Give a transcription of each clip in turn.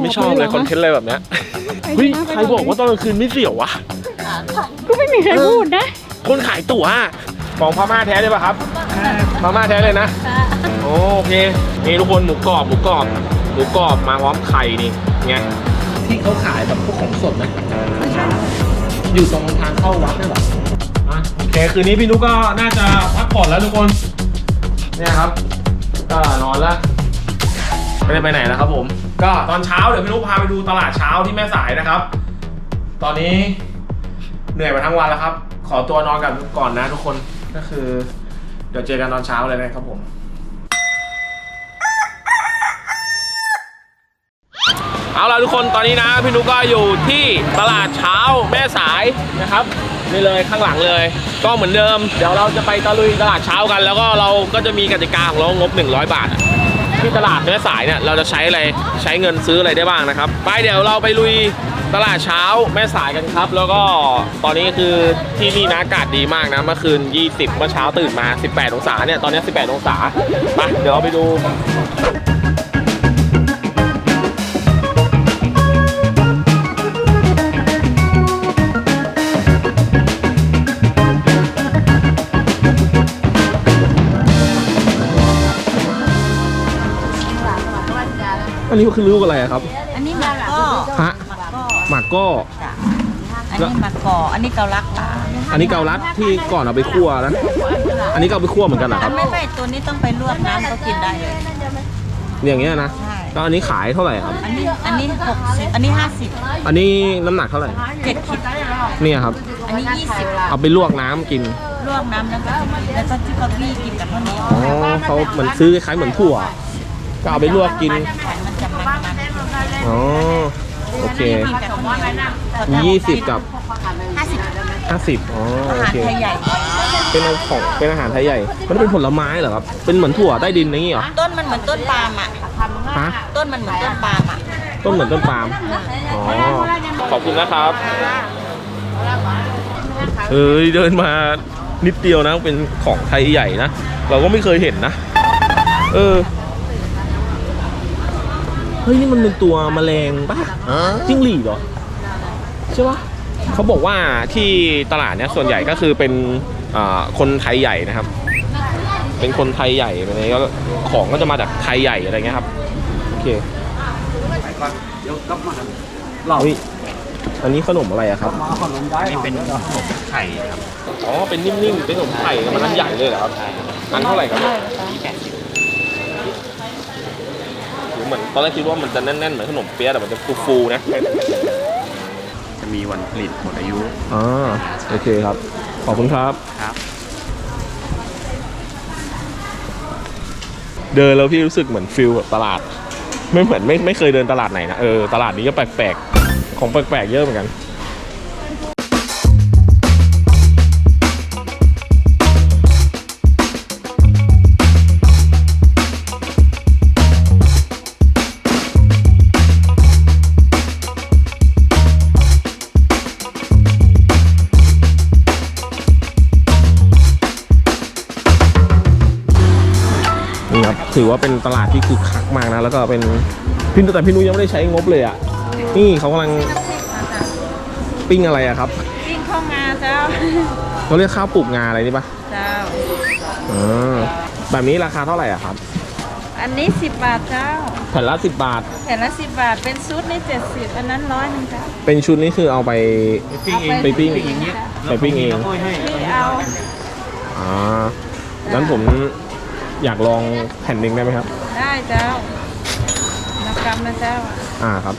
ไม่ชอบเลยคอนเทนต์อะไรแบบเนี้ยเฮ้ยใครบอกว่าตอนกลางคืนไม่เสี่ยววะก็ไม่มีใครพูดนะ คนขายตั๋วของพม่าแท้เลยป่ะครับพม่าแท้เลยนะโอเคนี่ทุกคนหมูกรอบหมูกรอบหมูกรอบมาพร้อมไข่นี่ไงที่เขาขายแบบพวกของสดนะอยู่ตรงทางเข้าวัดนี่หรออะโอเคคืนนี้พี่นุกก็น่าจะพักผ่อนแล้วทุกคน เนี่ยครับก็นอนแล้วไม่ได้ไปไหนแล้วครับผม ก็ตอนเช้าเดี๋ยวพี่นุกพาไปดูตลาดเช้าที่แม่สายนะครับ ตอนนี้เหนื่อยมาทั้งวันแล้วครับ ขอตัวนอนกันก่อนนะทุกคนก็คือ เดี๋ยวเจอกันตอนเช้าเลยนะครับผมเอาล่ะทุกคนตอนนี้นะพี่นุกก็อยู่ที่ตลาดเช้าแม่สายนะครับนี่เลยข้างหลังเลย ก็เหมือนเดิม เดี๋ยวเราจะไปตะลุยตลาดเช้ากัน แล้วก็เราก็จะมีกติกาของเรางบ 100 บาท ที่ตลาดแม่สายเนี่ยเราจะใช้อะไรใช้เงินซื้ออะไรได้บ้างนะครับ ไปเดี๋ยวเราไปลุยตลาดเช้าแม่สายกันครับ แล้วก็ตอนนี้คือที่นี่นะอากาศดีมากนะเมื่อคืน 20 เมื่อเช้าตื่นมา 18 องศาเนี่ยตอนนี้ 18 องศาไปเดี๋ยวเราไปดู อันนี้คือลูกอะไรอะครับ อันนี้หมักก็ฮะ หมักก็หมากก็จ้ะอันนี้หมักก่ออันนี้เกาลักปลาอันนี้เกาลัดที่ก่อนเอาไปคั่วนะ อันนี้ก็เอาไปคั่วเหมือนกันเหรอครับไม่ไม่ตัวนี้ต้องไปลวกน้ำก็กินได้เลย อย่างเงี้ยนะใช่ แล้วอันนี้ขายเท่าไหร่ครับ อันนี้อันนี้หกสิบอันนี้ห้าสิบอันนี้น้ำหนักเท่าไหร่ เจ็ดขีดเนี่ยครับ อันนี้ยี่สิบเอาไปลวกน้ำกิน ลวกน้ำแล้วก็แล้วก็ที่เขาวี่กินกับข้าวเหนียวอ๋อเขาเหมือนซื้อคล้ายๆเหมือนถั่ว ก็เอาไปลวกกิน มันจะมันมัน อ๋อโอเคกินกับข้าวเหนียวยี่สิบกับห้าสิบห้าสิบอ๋ออาโอหารเค ไทยใหญ่ เป็นของเป็นอาหารไทยใหญ่ มันเป็นผลไม้เหรอครับ เป็นเหมือนถั่วใต้ดินอย่างงี้เหรอต้นมันเหมือนต้นปาล์มอะ ฮะต้นมันเหมือนต้นปาล์มอะ ต้นเหมือนต้นปาล์มอ๋อขอบคุณนะครับเอ้ยเดินมานิดเดียวนะเป็นของไทยใหญ่นะเราก็ไม่เคยเห็นนะ เออ เฮ้ยนี่มันเป็นตัวแมลงปะจิ้งหรีดเหรอใช่ปะเขาบอกว่าที่ตลาดเนี้ยส่วนใหญ่ก็คือเป็นอ่าคนไทยใหญ่นะครับ เป็นคนไทยใหญ่อะไรเงี้ยก็ของก็จะมาจากไทยใหญ่อะไรเงี้ยครับโอเคเราอันนี้ขนมอะไรอะครับนี่เป็นขนมไข่ครับอ๋อเป็นนิ่มๆเป็นขนมไข่มันอันใหญ่เลยเหรอครับอันเท่าไหร่ครับ ที่แปดสิบ หรือเห มือนตอนแรกคิดว่ามันจะแน่นๆเหมือนขนมเปี๊ยะแต่มันจะฟูๆนะ จะมีวันผลิตหมดอายุอ๋อโอเคครับ ขอบคุณครับ ครับ เดินแล้วพี่รู้สึกเหมือนฟิลแบบตลาด ไม่เหมือนไม่ไม่เคยเดินตลาดไหนนะ เออ ตลาดนี้ก็แปลกๆ ของแปลกๆเยอะเหมือนกัน ถือว่าเป็นตลาดที่คึกคักมากนะ แล้วก็เป็นพี่นุแต่พี่นุยังไม่ได้ใช้งบเลยอะ นี่เขากำลังปิ้งอะไรอะครับ ปิ้งข้าวงาเจ้าเขาเรียกข้าวปลูกงาอะไรนี่ปะเจ้าอ่าแบบนี้ราคาเท่าไหร่อะครับ อันนี้สิบบาทเจ้าแผ่นละสิบบาท แผ่นละสิบบาท เป็นชุดนี่เจ็ดสิบอันนั้นร้อยหนึ่งเจ้าเป็นชุดนี้คือเอาไปปิ้งเองไปปิ้งอย่างเงี้ยไปปิ้งเองแล้วก็ให้พี่เอาอ่างั้นผม อยากลองแผ่นหนึ่งได้ไหมครับ ได้เจ้านักกรรมนะเจ้าอ่าครับ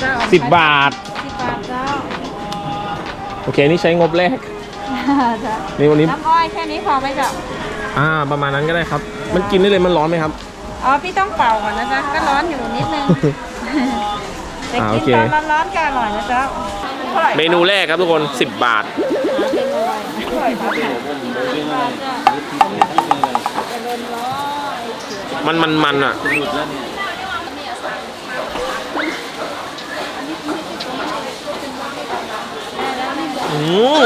เจ้าสิบบาท สิบบาทเจ้าโอเค นี่ใช้งบแรก เจ้านี่วันนี้ น้ำอ้อยแค่นี้พอไหมเจ้าอ่า ประมาณนั้นก็ได้ครับ มันกินได้เลยมันร้อนไหมครับ อ๋อพี่ต้องเป่าก่อนนะจ๊ะก็ร้อนอยู่นิดนึงแต่อ่าโอกินเค ตอนร้อนๆก็อร่อยนะเจ้า เมนูแรกครับทุกคน 10 บาท มันมันมันอะ อืม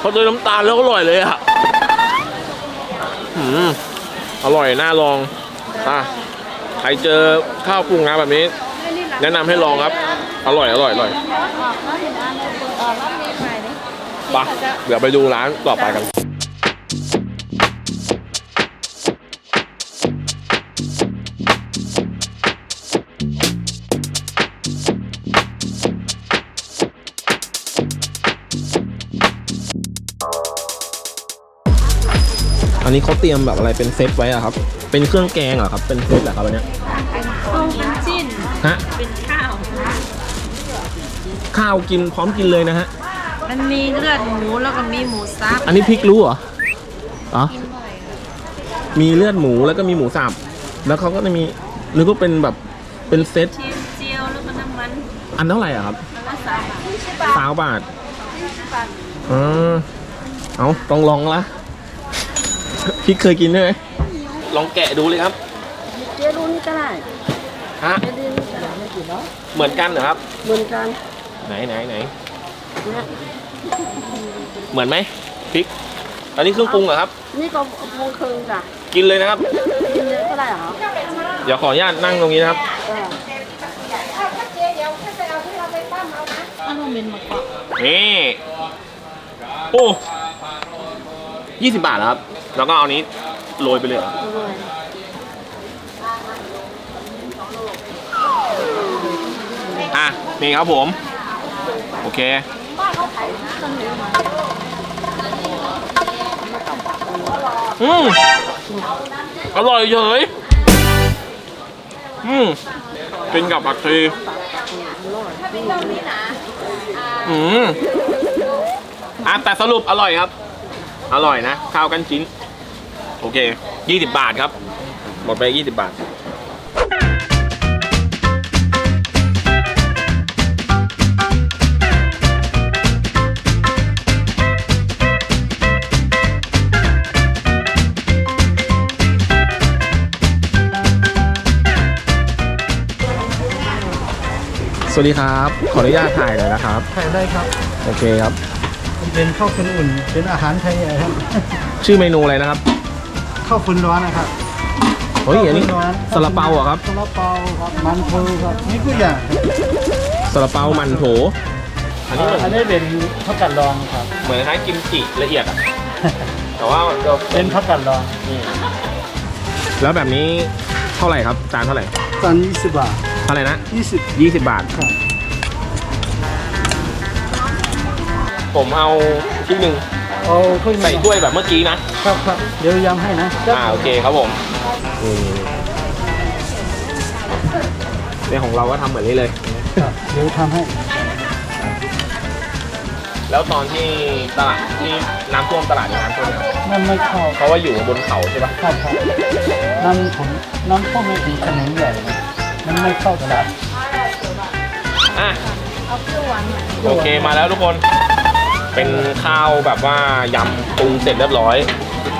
พอเจอน้ำตาลแล้วอร่อยเลยอะ อืม อร่อยน่าลอง อะ ใครเจอข้าวปรุงงาแบบนี้ แนะนำให้ลองครับ อร่อยอร่อยอร่อยออกแล้วเห็นอันเลยเปิดออกแล้วมีใหม่ดิไปเดี๋ยวไปดูร้านต่อไปกันอันนี้เขาเตรียมแบบอะไรเป็นเซตไว้อะครับ เป็นเครื่องแกงเหรอครับ เป็นเซตเหรอครับอันเนี้ยต้มเป็นจิ้นฮะ เป็น ข้าวข้าวกินพร้อมกินเลยนะฮะ มันมีเลือดหมูแล้วก็มีหมูสับอันนี้พริกรู้เหรออ๋อมีเลือดหมูแล้วก็มีหมูสับแล้วเขาก็จะมีนึกว่าเป็นแบบเป็นเซตชีสเจียวแล้วก็น้ำมันอันเท่าไหร่อะครับแล้วก็สามบาทสามบาทอ่าเอาต้องลองละพี่เคยกินด้วยไหมลองแกะดูเลยครับเดี๋ยวดูนี่ก็ได้ฮะเดี๋ยวดูนี่ก็ได้ไม่กี่เนาะเหมือนกันเหรอครับ เหมือนกัน ไหนไหนไหนเนี่ยเหมือนไหมพริก อันนี้เครื่องปรุงเหรอครับ นี่ก็พงคืนจ้ะกินเลยนะครับ กินเลยก็ได้เหรอเดี๋ยวขออนุญาตนั่งตรงนี้นะครับเอออันนั้นเป็นมะกอกนี่โอ้ยี่สิบบาทเหรอครับ แล้วก็เอานี้โรยไปเลยเหรอด้วยอะ นี่ครับผม โอเคอืมอร่อยเฉยอืมกินกับผักชีอืมอะแต่สรุปอร่อยครับ อร่อยนะ ข้าวกันชิ้น โอเค 20 บาทครับ หมดไป 20 บาท สวัสดีครับ ขออนุญาตถ่ายหน่อยนะครับ ถ่ายได้ครับ โอเคครับ เป็นข้าวฟืนอุ่น เป็นอาหารไทยครับ ชื่อเมนูอะไรนะครับ ข้าวฟืนร้อนนะครับเฮ้ยอันนี้ข้าวฟืร้ซาลาเปาเหรอครับซาลาเปาครับ มันโถครับนี่ทุกอย่างซาลาเปา มันโถ อันนี้เหมือนอันนี้เป็นผักกาดดองครับ เหมือนคล้ายกิมจิละเอียดอะแต่ว่ามันจะเป็นผักกาดดองแล้วแบบนี้เท่าไหร่ครับ จานเท่าไหร่จาน20บาท เท่าไหร่นะ20 20บาท ครับ ผมเอาที่หนึ่งเอาขึ้นใส่ถ้วยแบบเมื่อกี้นะ ครับครับเดี๋ยวยำให้นะอ่าโอเคครับผมนี่เนี่ยของเราก็ทำเหมือนนี้เลย ครับเดี๋ยวทำให้ แล้วตอนที่ตลาดที่น้ำท่วมตลาดน้ำท่วมไหมครับน้ำไม่เข้าเพราะว่าอยู่บนเขาใช่ปะ ครับครับน้ำผมน้ำท่วมไม่ถึงถนนใหญ่นะ มันไม่เข้าตลาดอะเอาเปรี้ยวหวานหน่อยโอเคมาแล้วทุกคน เป็นข้าวแบบว่ายำปรุงเสร็จเรียบร้อย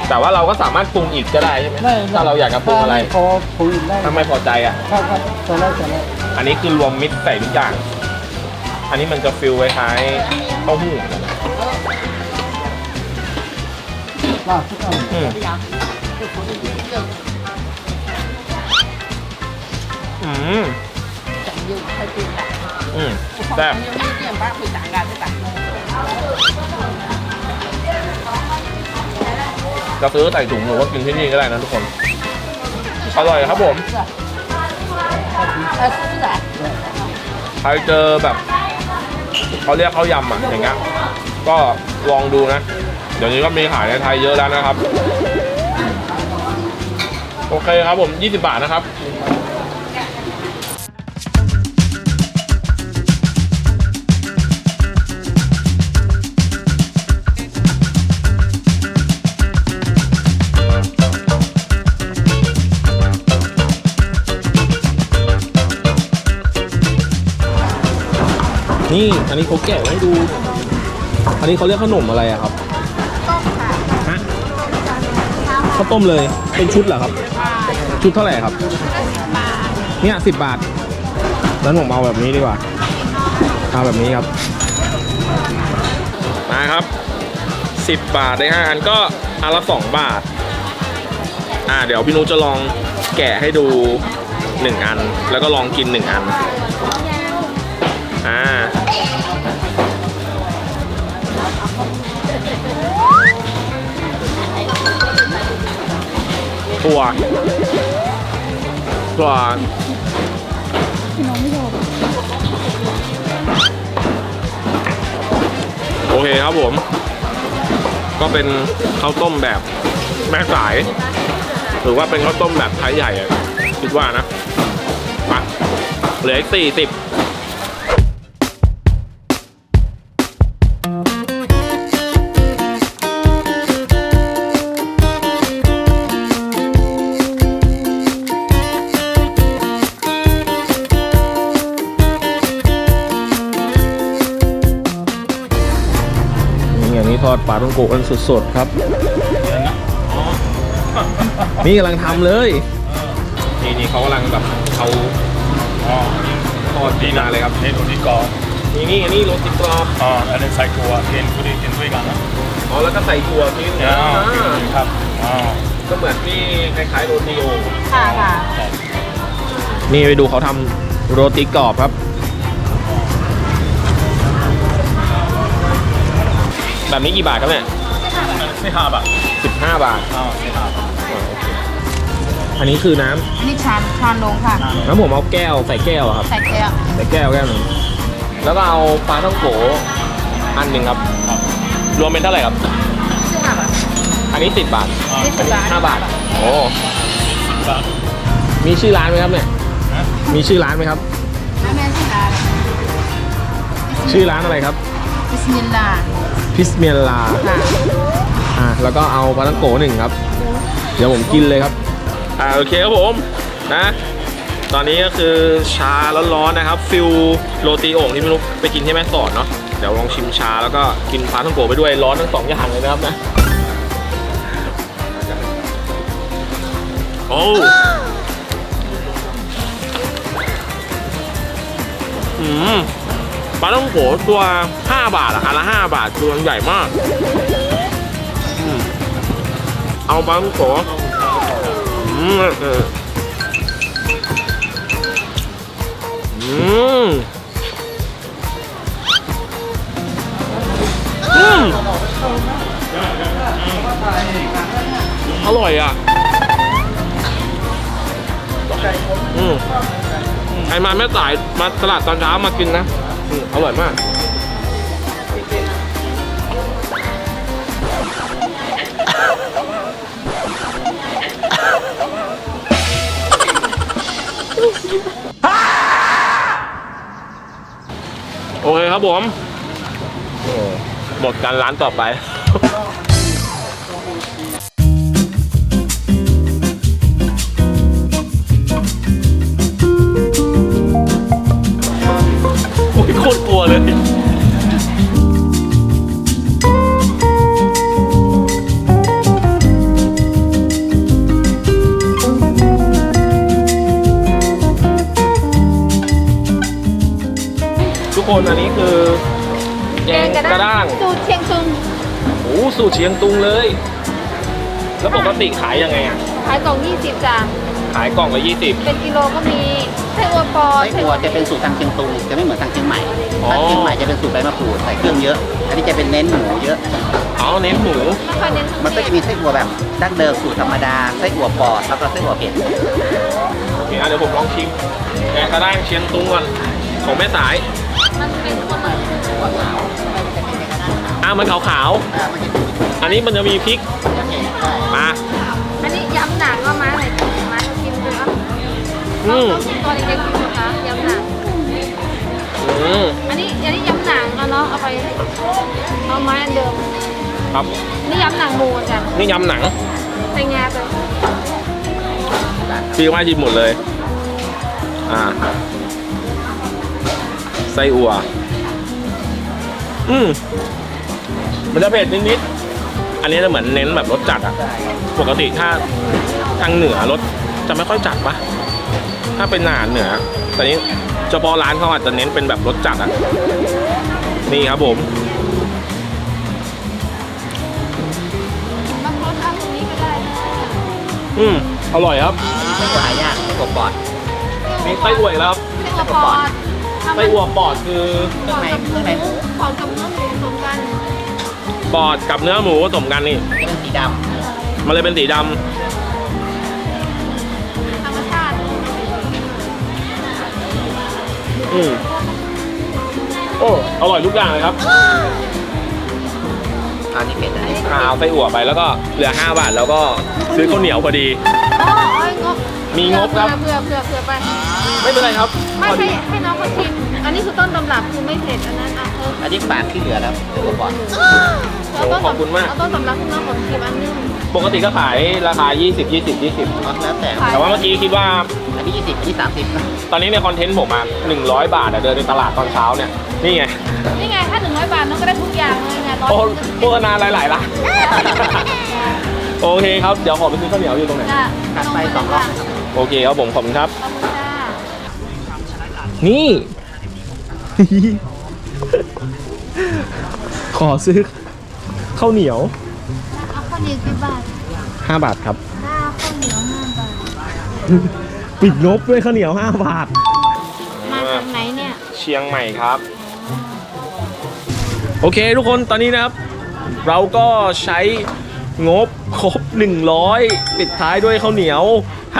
แต่ว่าเราก็สามารถปรุงอีกก็ได้ใช่ไหมได้ถ้าเราอยากจะปรุงอะไรพอปรุงอีกได้ถ้าไม่พอใจอะครับครับใส่แล้วใส่แล้วอันนี้คือรวมมิตรใส่ทุกอย่าง อันนี้มันจะฟิลคล้ายๆเต้าหู้ลาบทุกอย่าง อืมอืมอืมแซ่บจะซื้อใส่ถุงหรือว่ากินที่นี่ก็ได้นะทุกคนอร่อยครับผมใครเจอแบบเขาเรียกข้าวยำอะอย่างเงี้ยก็ลองดูนะ เดี๋ยวนี้ก็มีขายในไทยเยอะแล้วนะครับ โอเคครับผม 20 บาทนะครับ นี่อันนี้เขาแกะไว้ให้ดู อันนี้เขาเรียกขนมอะไรอะครับฮะข้าวต้มเลย เป็นชุดเหรอครับ ชุดเท่าไหร่ครับ เนี่ยสิบบาทนั้นผมเอาแบบนี้ดีกว่า เอาแบบนี้ครับ มาครับสิบบาทได้ห้าอันก็อันละสองบาท อ่า เดี๋ยวพี่นุจะลองแกะให้ดูหนึ่งอัน แล้วก็ลองกินหนึ่งอัน ตัวตัวโอเคครับผม ก็เป็นข้าวต้มแบบแม่สาย หรือว่าเป็นข้าวต้มแบบไทยใหญ่คิดว่านะมาเหลืออีกสี่สิบ ปลาต้องโกะกันสดๆครับ นี่กำลังทำเลย นี่นี่เขากำลังแบบเขาอ๋อทอดดีนาเลยครับ นี่ดูนี่ก่อนนี่นี่นี่โรตีกรอบอ๋ออันนี้ใส่ตัวกินคุยกินด้วยกันนะอ๋อแล้วก็ใส่ถั่วนิดนึงอ๋ออ่าครับอ๋อก็เหมือนที่คล้ายๆโรตีโอค่ะค่ะนี่ไปดูเขาทำโรตีกรอบครับ แบบนี้กี่บาทครับเนี่ยสี่ห้าบาทสิบห้าบาทอ๋อสี่ห้าบาทอันนี้คือน้อันนี้ชานชานลงค่ะำน้ำผมเอาแก้วใส่แก้วอะครับ ใส่แก้ว ใส่แก้วแก้วหนึ่งแล้วก็เอาปลาท่องโกอันหนึ่งครับ รวมเป็นเท่าไหร่ครับชื่อค่ะแบบอันนี้สิบบาทนี่สิบบาทห้าบาท โอ้บาทมีชื่อร้านไหมครับเนี่ยฮะมีชื่อร้านไหมครับแล้วแม่ชื่อร้านชื่อร้านอะไรครับบิสมิลลาห์ พิสเมียลาค่ะอ่าแล้วก็เอาปลาทังโกหนึ่งครับ เดี๋ยวผมกินเลยครับ อ่าโอเคครับผมนะ ตอนนี้ก็คือชาร้อนๆนะครับ ฟิลโรตีโอ่งที่ไม่รู้ไปกินที่แม่สอดเนาะเดี๋ยวลองชิมชาแล้วก็กินปลาท่องโกไปด้วยร้อนทั้งสองอย่างเลยนะครับนะโอ้อืม ปลาท่องโกตัว 5 บาทอะอันละ 5 บาทตัวใหญ่มาก เอาปลาท่องโกอืมอออืมอืมอร่อยอะอืมใครมาแม่สายมาตลาดตอนเช้ามากินนะ อร่อยมาก โอเคครับผม หมดการร้านต่อไป คนอันนี้คือแกงกระด้างสูตรเชียงซุงโอ้สูตรเชียงตุงเลย แล้วปกติขายยังไงอะขายกล่อง20จ้ะขายกล่องละยี่สิบเป็นกิโลก็มีไส้อัวปอไส้อั่วจะเป็นสูตรทางเชียงตุงจะไม่เหมือนทางเชียงใหม่อ๋อทางเชียงใหม่จะเป็นสูตรใบมะกรูดใส่เครื่องเยอะ อันนี้จะเป็นเน้นหมูเยอะเอาเน้นหมูไม่ค่อยเน้นมันก็จะมีไส้อั่วแบบดั้งเดิมสูตรธรรมดาไส้อั่วปอดแล้วก็ไส้อั่วเผ็ดโอเคอะเดี๋ยวผมลองชิมแกงกระด้างเชียงตุงก่อนของแม่สายมันเป็นคน ละอะมันขาวอ่ามันจะๆอันนี้มันจะมีพริกมา อันนี้ยำหนังเอามาไหนมากินดูอะอืมต้องกินตัวเด็กๆกินนะคะยำหนัง อืมอันนี้อันนี้ยำหนังเอาเนาะเอาไปเอาไม้อันเดิม ครับ นี่ยำหนังหมูจ้ะนี่ยำหนังใส่งาไปพี่ว่าชิมหมดเลย อ่า ไส้อั่ว อืมมันจะเผ็ดนิดๆ อันนี้จะเหมือนเน้นแบบรสจัดอะปกติถ้าทางเหนือรสจะไม่ค่อยจัดปะถ้าเป็นอาหารเหนือ แต่นี้เฉพาะร้านเขาอาจจะเน้นเป็นแบบรสจัดอะนี่ครับผมบางคนเอาตรงนี้ก็ได้นะอืมอร่อยครับไส้อั่วหายากไส้อั่วปอดมีไส้อั่วอีกแล้วครับไส้อั่วปอด ไส้อั่วปอดคือ เครื่องในเครื่องในหมูปอดกับเนื้อหมูผสมกันปอดกับเนื้อหมูผสมกันนี่ จะเป็นสีดมันเลยเป็นสีดธรรมชาติำอืมโอ้อร่อยทุกอย่างเลยครับำตอนนี้เป็นอะไรอ่าเอาไส้อั่วไปแล้วก็เหลือ 5 บาท แล้วก็ซื้อข้าวเหนียวพอดีอ๋อเอ้ยงบ มีงบครับเผื่อเผื่อเผื่อไปไม่เป็นไรครับไม่พอให้ดีให้น้องเขาชิม อันนี้คือต้นตำรับคือไม่เผ็ดอันนั้นอะเอออันนี้ฝากที่เหลือแล้วไส้อั่วปอดเอาต้นขอบคุณมาก เอาต้นตำรับให้น้องผมชิมอันนึงปกติก็ขายราคา 20 20 20 แล้วแต่ขายแต่ว่าเมื่อกี้คิดว่า อันนี้ยี่สิบอันนี้สามสิบตอนนี้ในคอนเทนต์ผมอะ100 บาทอะเดินในตลาดตอนเช้าเนี่ย นี่ไง นี่ไงถ้าหนึ่งร้อยบาทน้องก็ได้ทุกอย่างเลยไงร้อยโอ้หนึ่งโฆษณาหลายๆละโอเคครับ เดี๋ยวขอไปซื้อข้าวเหนียวอยู่ตรงไหนจ้ะตัดไปสองรอบ โอเคครับผมขอบคุณครับ ขอบคุณจ้านี่ ขอซื้อข้าวเหนียว เอาข้าวเหนียวกี่บาท5 บาทครับ ถ้าข้าวเหนียวห้าบาท ปิดงบด้วยข้าวเหนียว 5 บาท มาจากไหนเนี่ย เชียงใหม่ครับ โอเคทุกคนตอนนี้นะครับ เราก็ใช้งบครบ 100 ปิดท้ายด้วยข้าวเหนียว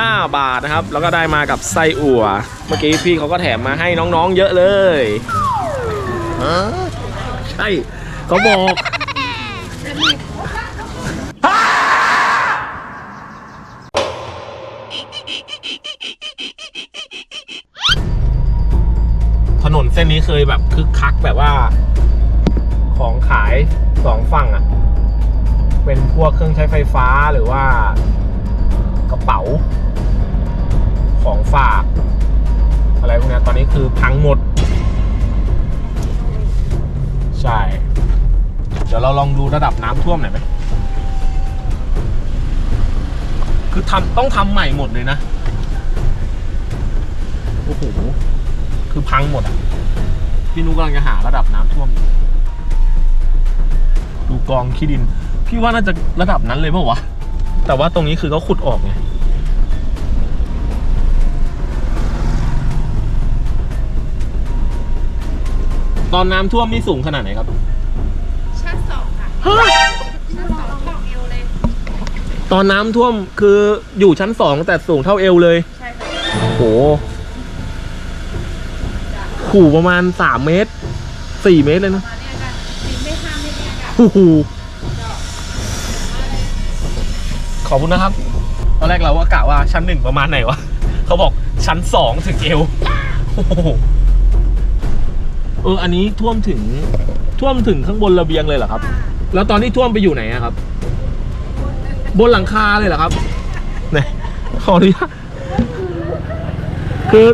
5 บาทนะครับ แล้วก็ได้มากับไส้อั่ว เมื่อกี้พี่เขาก็แถมมาให้น้องๆ เยอะเลยใช่เขาบอกถนนเส้นนี้เคยแบบคึกคักแบบว่า ของขายสองฝั่งอะ่ะ เป็นพวกเครื่องใช้ไฟฟ้าหรือว่ากระเป๋า ของฝาก อะไรพวกนี้ตอนนี้คือพังหมด ใช่ เดี๋ยวเราลองดูระดับน้ำท่วมหน่อยไหมคือทำต้องทำใหม่หมดเลยนะ โอ้โห คือพังหมดอะ พี่นุกกำลังจะหาระดับน้ำท่วมอยู่ดูกองขี้ดิน พี่ว่าน่าจะระดับนั้นเลยเปล่าวะ แต่ว่าตรงนี้คือเขาขุดออกไง ตอนน้ำท่วมนี่สูงขนาดไหนครับ ชั้นสองค่ะฮะชั้นสองของเอวเลย ตอนน้ำท่วมคืออยู่ชั้นสองแต่สูงเท่าเอวเลย ใช่ค่ะโหขู่ประมาณสามเมตรสี่เมตรเลยนะมาเนี่ยค่ะสี่ไม่ห้าไม่เนี่ยค่ะโอ้โหขอบคุณนะครับ ตอนแรกเราก็กะว่าชั้นหนึ่งประมาณไหนวะ เขาบอกชั้นสองถึงเอว โอ้โห เอออันนี้ท่วมถึงท่วมถึงข้างบนระเบียงเลยเหรอครับ แล้วตอนที่ท่วมไปอยู่ไหนอะครับ บนหลังคาเลยเหรอครับไหนขออนุญาตคือ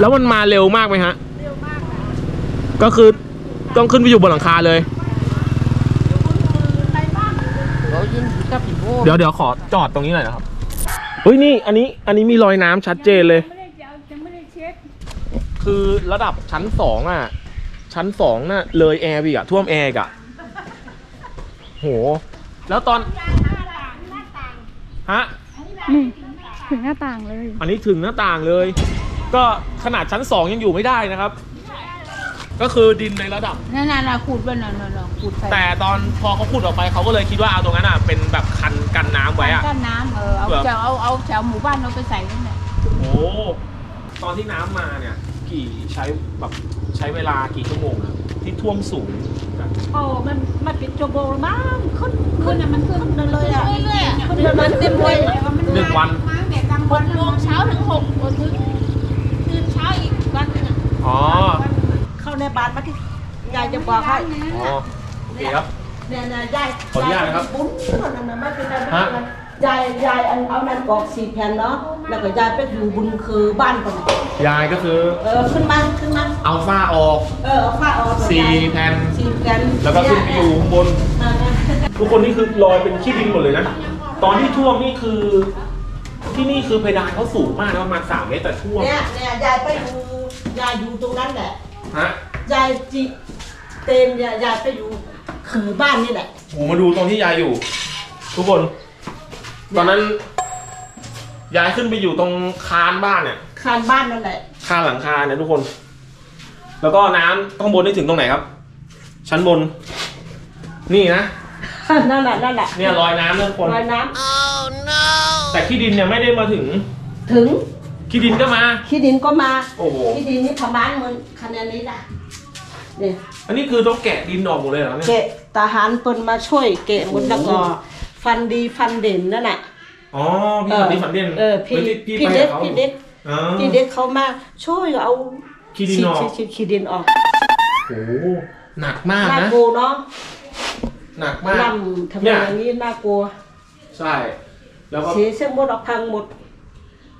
แล้วมันมาเร็วมากไหมฮะ เร็วมากค่ะก็คือต้องขึ้นไปอยู่บนหลังคาเลย ไปบ้างเดี๋ยวเดี๋ยวขอจอดตรงนี้หน่อยนะครับเฮ้ยนี่อันนี้อันนี้มีรอยน้ำชัดเจนเลย ไม่ได้จะเอายังไม่ได้เช็ด คือระดับชั้นสองอะ ชั้นสองน่ะ เลยแอร์ไปอีกอะท่วมแอร์อีกอะโห แล้วตอน ฮะ นี่ถึงหน้าต่างเลย อันนี้ถึงหน้าต่างเลย ก็ขนาดชั้นสองยังอยู่ไม่ได้นะครับ ก็คือดินในระดับ นั่นน่ะขูดไปนั่นน่ะขูดไปแต่ตอนพอเขาขุดออกไปเขาก็เลยคิดว่าเอาตรงนั้นอะเป็นแบบคันกันน้ำไว้อะ กั้นน้ำเออเอาเหรอจะเอาเอาแถวหมู่บ้านเราไปใส่นั่นแหละโอ้ ตอนที่น้ำมาเนี่ย กี่ใช้แบบใช้เวลากี่ชั่วโมงอะที่ท่วมสูงกันโอ้มันมันเป็นชั่วโมงมั้งขึ้นขึ้นน่ะมันขึ้นเลยอะเรื่อยๆอะขึ้นเลยมันเต็มเลยหนึ่งวันมาแต่กลางวันโมงเช้าถึงหกโมงถึงตื่นเช้าอีกวันหนึงอะอ๋อเข้าในบ้านมาที่ยายจะบอกให้อ๋อโอเคครับเนี่ยนะยายขออนุญาตนะครับ บุ้นนั่นนะไม่เป็นไรฮะ ยายยายอันเอานั่นกรอกสี่แผ่นเนาะแล้วก็ยายไปอยู่บุญคือบ้านก่อนยายก็คือเออขึ้นมาขึ้นมาเอาฝ้าออกเออเอาผ้าออกก่อนสี่ยายแผ่นสี่แผ่นแล้วก็ขึ้นไปอยู่ข้างบนอ่านะทุกคนนี่คือลอยเป็นขี้ดินหมดเลยนะตอนที่ท่วมนี่คือ ที่นี่คือเพดานเขาสูงมากนะประมาณสามเมตรแต่ท่วมเนี่ยเนี่ยยายไปอยู่ยายอยู่ตรงนั้นแหละฮะยายจิเตนเนี่ยยายไปอยู่คือบ้านนี่แหละโหมาดูตรงที่ยายอยู่ ทุกคน ตอนนั้นย้ายขึ้นไปอยู่ตรงคานบ้านเนี่ย คานบ้านนั่นแหละ คานหลังคาเนี่ยทุกคน แล้วก็น้ำข้างบนนี่ถึงตรงไหนครับ ชั้นบน นี่นะ นั่นแหละนั่นแหละเนี่ยรอยน้ำเนี่ยทุกคน ลอยน้แต่ขี้ดินเนี่ยไม่ได้มาถึงำถึงขี้ดินก็มา ขี้ดินก็มาโอ้โห ขี้ดินนี่ประมาณเหมือนคะแนนนี้นะเนี่ยอันนี้คือต้องแกะดินออกหมดเลยเหรอเนี่ย เกะทหารเปินมาช่วยเกะหมดแล้วก็ ฟันดีฟันเด่นนั่นน่ะอ๋อพี่ฝันดีฝันเด่นเออพี่ฮ้ยพี่พี่ไปเด็กบขาพี่เด็กอ๋อพี่เด็กเขามาช่วยเอาขี้ดินออกฉีฉีขี้ดินออกโอ้โหหนักมากน่านะ กลัวเนาะหนักมากลำทำไมเนี่ย อย่างนี้น่ากลัวใช่ แล้วก็เสียเส้นหมดออกพังหมด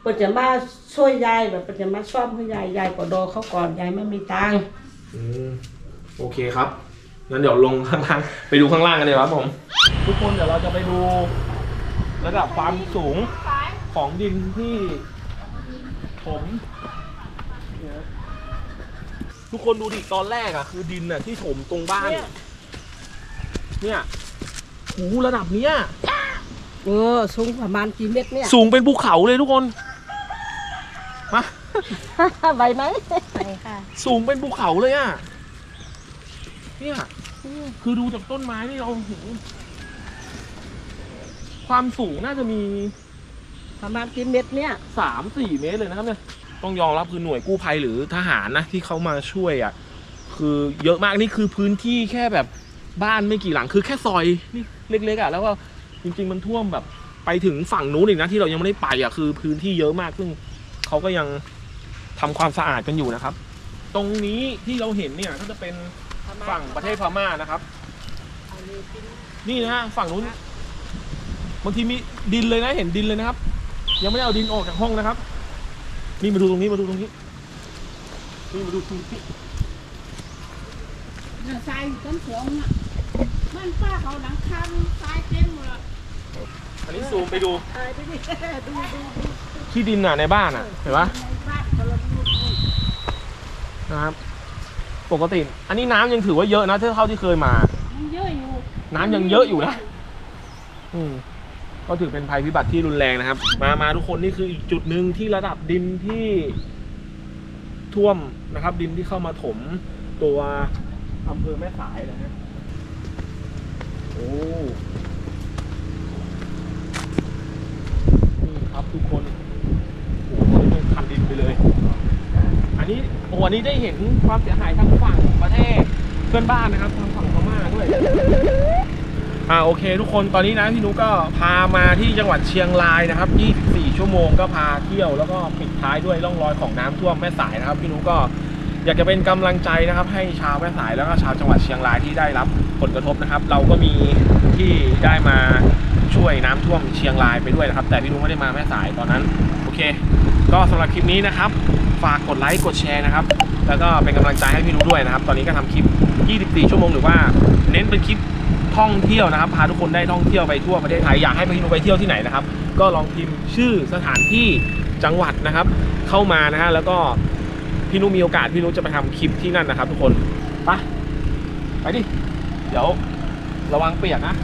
เปิดจะมาช่วยยายแบบเปิดจะมาซ่อมให้ยายยายก็โดนเขาก่อนยายไม่มีตังค์อืมโอเคครับ งั้นเดี๋ยวลงข้างล่างไปดูข้างล่างกันเลยครับผม ทุกคนเดี๋ยวเราจะไปดูระดับความสูงของดินที่ถมเนี่ยนะทุกคนดูดิตอนแรกอะคือดินอะที่ถมตรงบ้าน เนี่ยโอ้โหระดับเนี้ยเออสูงประมาณกี่เมตรเนี่ย สูงเป็นภูเขาเลยทุกคน มา ไหวไหมไปค่ะ สูงเป็นภูเขาเลยอะเนี่ย คือดูจากต้นไม้นี่เราเห็นความสูงน่าจะมีประมาณกี่เมตรเนี่ยสามสี่เมตรเลยนะครับเนี่ยต้องยอมรับคือหน่วยกู้ภัยหรือทหารนะที่เขามาช่วยอะคือเยอะมากนี่คือพื้นที่แค่แบบบ้านไม่กี่หลังคือแค่ซอยนี่เล็กๆอะแล้วก็จริง ๆ มันท่วมแบบไปถึงฝั่งนู้นอีกนะที่เรายังไม่ได้ไปอะคือพื้นที่เยอะมากซึ่งเขาก็ยังทำความสะอาดกันอยู่นะครับ ตรงนี้ที่เราเห็นเนี่ยก็จะเป็น ฝั่งประเทศพม่านะครับ นี่นะฮะฝั่งนู้นบางทีมีดินเลยนะเห็นดินเลยนะครับ ยังไม่ได้เอาดินออกจากห้องนะครับ นี่มาดูตรงนี้มาดูตรงนี้นี่มาดูตรงนี้ทรายอยู่ต้นสองน่ะบ้านป้าเขาหลังคาทรายเต็มหมดละอันนี้ซูมไปดูที่ดินอะในบ้านอะเห็นปะในบ้านเขาละลูกนะครับ ปกติ อันนี้น้ำยังถือว่าเยอะนะเท่าที่เคยมา มันเยอะอยู่น้ำยังเยอะอยู่นะ อืมก็ถือเป็นภัยพิบัติที่รุนแรงนะครับ มา มาทุกคนนี่คืออีกจุดหนึ่งที่ระดับดินที่ท่วมนะครับ ดินที่เข้ามาถมตัวอำเภอแม่สายนะฮะโอ้ นี่ครับทุกคน โอ้โหเป็นคันดินไปเลย อัน นี้โอ้อันนี้ได้เห็นความเสียหายทางฝั่งประเทศเพื่อนบ้านนะครับทางฝั่งพม่าด้วยอ่าโอเค ทุกคนตอนนี้นะพี่นุก็พามาที่จังหวัดเชียงรายนะครับ 24 ชั่วโมงก็พาเที่ยวแล้วก็ปิดท้ายด้วยร่องรอยของน้ำท่วมแม่สายนะครับ พี่นุก็อยากจะเป็นกำลังใจนะครับ ให้ชาวแม่สายแล้วก็ชาวจังหวัดเชียงรายที่ได้รับผลกระทบนะครับ เราก็มีที่ได้มาช่วยน้ำท่วมเชียงรายไปด้วยนะครับ แต่พี่นุไม่ได้มาแม่สายตอนนั้น โอเค ก็สำหรับคลิปนี้นะครับ ฝากกดไลค์กดแชร์นะครับ แล้วก็เป็นกำลังใจให้พี่นุด้วยนะครับ ตอนนี้ก็ทำคลิป 24 ชั่วโมงหรือว่าเน้นเป็นคลิปท่องเที่ยวนะครับ พาทุกคนได้ท่องเที่ยวไปทั่วประเทศไทยอยากให้พี่นุไปเที่ยวที่ไหนนะครับ ก็ลองพิมพ์ชื่อสถานที่จังหวัดนะครับ เข้ามานะฮะแล้วก็พี่นุมีโอกาสพี่นุจะไปทำคลิปที่นั่นนะครับ ทุกคนไปไปดิเดี๋ยวระวังเปียกนะ